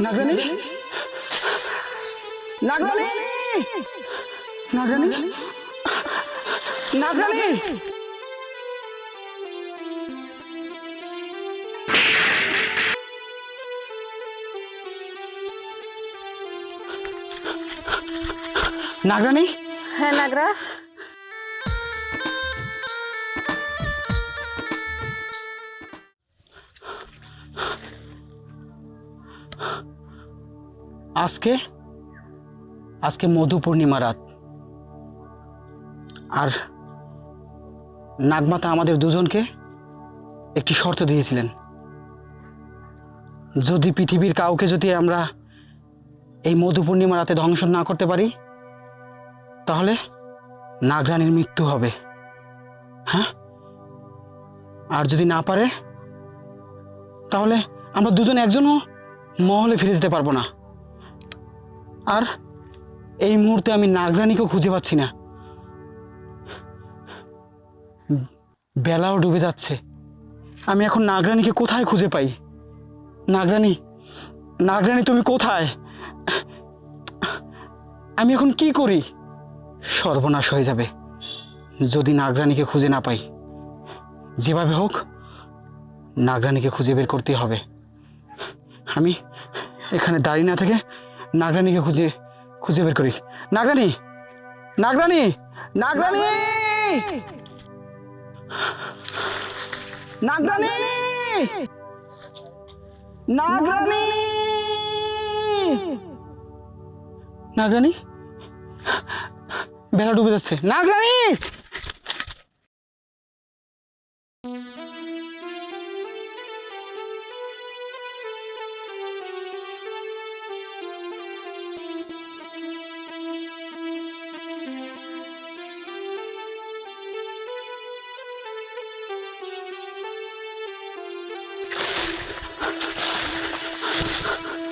নাগরানি নাগরানি নাগরানি নাগরানি নাগরানি হ্যাঁ নাগরাজ আজকে? আজকে মধু পূর্ণিমা রাত। আর নাগমাতা আমাদের দুজনকে একটি শর্ত দিয়েছিলেন। যদি পৃথিবীর কাউকে যদি আমরা এই মধু পূর্ণিমা রাতে ধ্বংস না করতে পারি, তাহলে নাগরানীর মৃত্যু হবে। হ্যাঁ? আর যদি না পারে, তাহলে আমরা দুজন একজনও মহলে ফিরে যেতে পারব না। আর এই মুহূর্তে আমি নাগরানীকেও খুঁজে পাচ্ছি না। বেলাও ডুবে যাচ্ছে। আমি এখন নাগরানীকে কোথায় খুঁজে পাই? নাগরানী নাগরানী তুমি কোথায়? আমি এখন কি করি? সর্বনাশ হয়ে যাবে, যদি নাগরানীকে খুঁজে না পাই। যেভাবে হোক, নাগরানিকে খুঁজে বের করতে হবে। আমি এখানে দাঁড়িয়ে না থেকে নাগরানীকে খুঁজে খুঁজে বের করি। নাগরানী! নাগরানী! নাগরানী! নাগরানী! নাগরানী! নাগরানী? বেলা ডুবে যাচ্ছে। নাগরানী!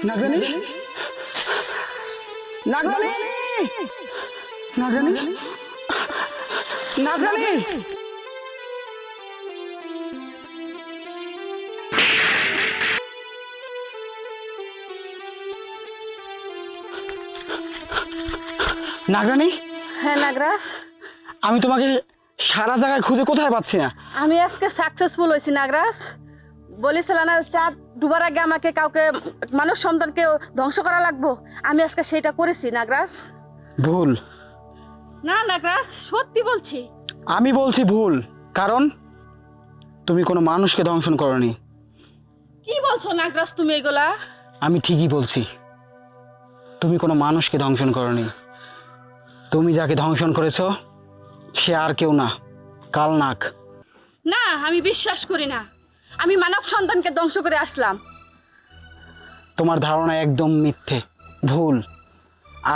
নাগরানী? নাগরানী? নাগরানী? নাগরানী? নাগরানী? হ্যাঁ নাগরাজ। আমি তোমাকে সারা জায়গায় খুঁজে কোথায় পাচ্ছি না? আমি আজকে সাকসেসফুল হয়েছি নাগরাজ। বলেছিল না চাঁদ ডুবার আগে আমাকে কাউকে মানুষ সন্তানকে ধ্বংস করা লাগবো। আমি আজকে সেটা করেছি নাগরাজ? ভুল। না নাগরাজ সত্যি বলছি। আমি বলছি ভুল কারণ তুমি কোনো মানুষকে ধ্বংসন করনি। কি বলছো নাগরাজ তুমি এগুলা? আমি ঠিকই বলছি তুমি কোনো মানুষকে ধ্বংসন করনি। তুমি যাকে ধ্বংসন করেছ সে আর কেউ না কালনাক না আমি বিশ্বাস করি না। আমি মানব সন্তানকে ধ্বংস করে আসলাম। তোমার ধারণা একদম মিথ্যে ভুল।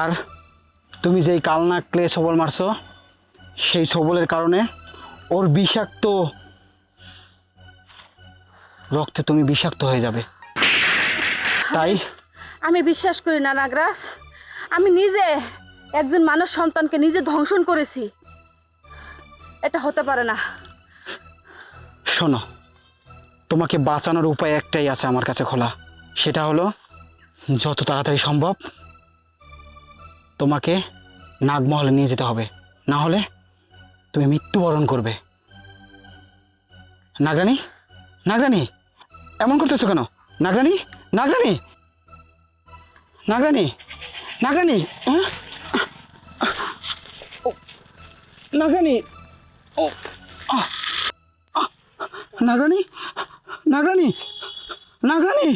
আর তুমি যেই কালনা ক্লে সবল মারছো সেই সবলের কারণে ওর বিষাক্ত রক্তে তুমি বিষাক্ত হয়ে যাবে। তাই আমি বিশ্বাস করি না নাগরাজ। আমি নিজে একজন মানুষ সন্তানকে নিজে ধ্বংসন করেছি। এটা হতে পারে না। শোনো তোমাকে বাঁচানোর উপায় একটাই আছে আমার কাছে খোলা। সেটা হলো, যত তাড়াতাড়ি সম্ভব তোমাকে নাগমহলে নিয়ে যেতে হবে। না হলে তুমি মৃত্যুবরণ করবে। নাগরানি? নাগরানি? এমন করতেছো কেন? নাগরানি? নাগরানি? নাগরানি? নাগরানি? নাগরানি? ও নাগরানি? নাগরানি নাগরানি